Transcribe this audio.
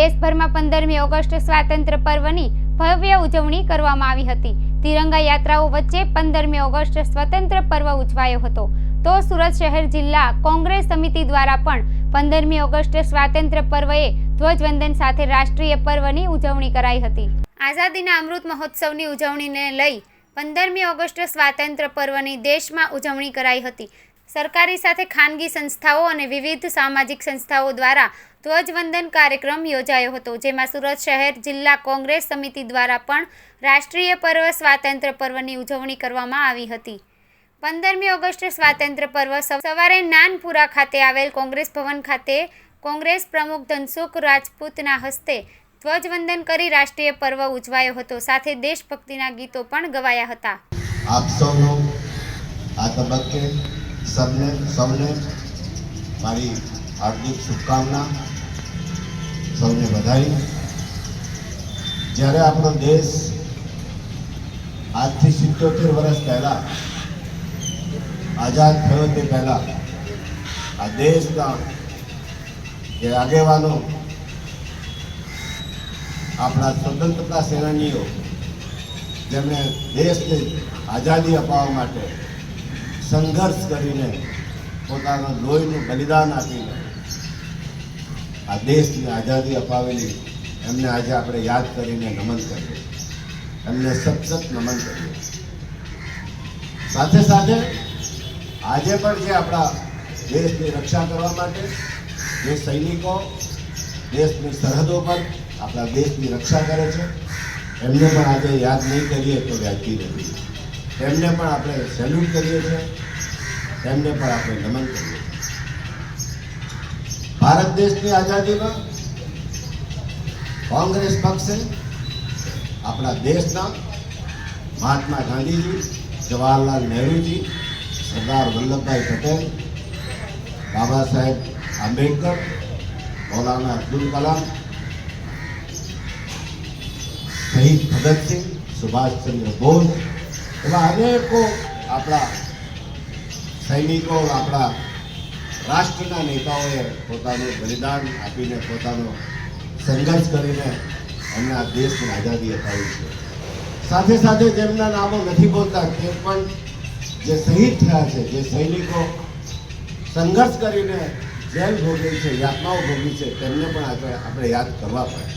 દેશભરમાં પંદરમી ઓગસ્ટ સ્વાતંત્ર્ય પર્વની ભવ્ય ઉજવણી કરવામાં આવી હતી. તિરંગા યાત્રાઓ વચ્ચે પંદરમી ઓગસ્ટ સ્વતંત્ર પર્વ ઉજવાયો હતો. તો સુરત શહેર જિલ્લા કોંગ્રેસ સમિતિ દ્વારા પણ પંદરમી ઓગસ્ટ સ્વાતંત્ર્ય પર્વએ ધ્વજવંદન સાથે રાષ્ટ્રીય પર્વની ઉજવણી કરાઈ હતી. આઝાદીના અમૃત મહોત્સવની ઉજવણીને લઈ પંદરમી ઓગસ્ટ સ્વાતંત્ર્ય પર્વની દેશમાં ઉજવણી કરાઈ હતી. સરકારી સાથે ખાનગી સંસ્થાઓ અને વિવિધ સામાજિક સંસ્થાઓ દ્વારા ધ્વજવંદન કાર્યક્રમ યોજાયો હતો, જેમાં સુરત શહેર જિલ્લા કોંગ્રેસ સમિતિ દ્વારા પણ રાષ્ટ્રીય પર્વ સ્વાતંત્ર્ય પર્વની ઉજવણી કરવામાં આવી હતી. પંદરમી ઓગસ્ટ સ્વાતંત્ર્ય પર્વ સવારે નાનપુરા ખાતે આવેલ કોંગ્રેસ ભવન ખાતે કોંગ્રેસ પ્રમુખ ધનસુખ રાજપૂતના હસ્તે ધ્વજવંદન કરી રાષ્ટ્રીય પર્વ ઉજવાયો હતો. સાથે દેશભક્તિના ગીતો પણ ગવાયા હતા. આપ સૌનો આ તબક્કે સૌને સૌને મારી હાર્દિક શુભકામના. સૌને વધાઈ જ્યારે આપણો દેશ આજથી સિત્તોતેર વર્ષ પહેલાં આઝાદ થયો તે પહેલાં, આ દેશના જે આગેવાનો, આપણા સ્વતંત્રતા સેનાનીઓ, જેમણે દેશને આઝાદી અપાવવા માટે સંઘર્ષ કરીને પોતાના લોહીનું બલિદાન આપીને આ દેશને આઝાદી અપાવેલી એમને આજે આપણે યાદ કરીને નમન કરીએ. એમને સતત નમન કરીએ. સાથે સાથે આજે પણ જે આપણા દેશની રક્ષા કરવા માટે જે સૈનિકો દેશની સરહદો પર આપણા દેશની રક્ષા કરે છે, એમને પણ આજે યાદ નહીં કરીએ તો વ્યાજબી નથી. એમને પણ આપણે સેલ્યુટ કરીએ છીએ. એમને પણ આપણે નમન કરીએ છીએ. ભારત દેશની આઝાદીમાં કોંગ્રેસ પક્ષે આપણા દેશના મહાત્મા ગાંધીજી, જવાહરલાલ નહેરુજી, સરદાર વલ્લભભાઈ પટેલ, બાબા સાહેબ આંબેડકર, મૌલાના અબ્દુલ કલામ, શહીદ ભગતસિંહ, સુભાષચંદ્ર બોઝ એવા અનેકો આપણા સૈનિકો, આપણા રાષ્ટ્રના નેતાઓએ પોતાનું બલિદાન આપીને પોતાનો સંઘર્ષ કરીને એમને આ દેશની આઝાદી અપાવી છે. સાથે સાથે જેમના નામો નથી બોલતા, તે પણ જે શહીદ થયા છે, જે સૈનિકો સંઘર્ષ કરીને જેલ ભોગવી છે, યાતનાઓ ભોગવી છે, તેમને પણ આપણે આપણે યાદ કરવા પડે.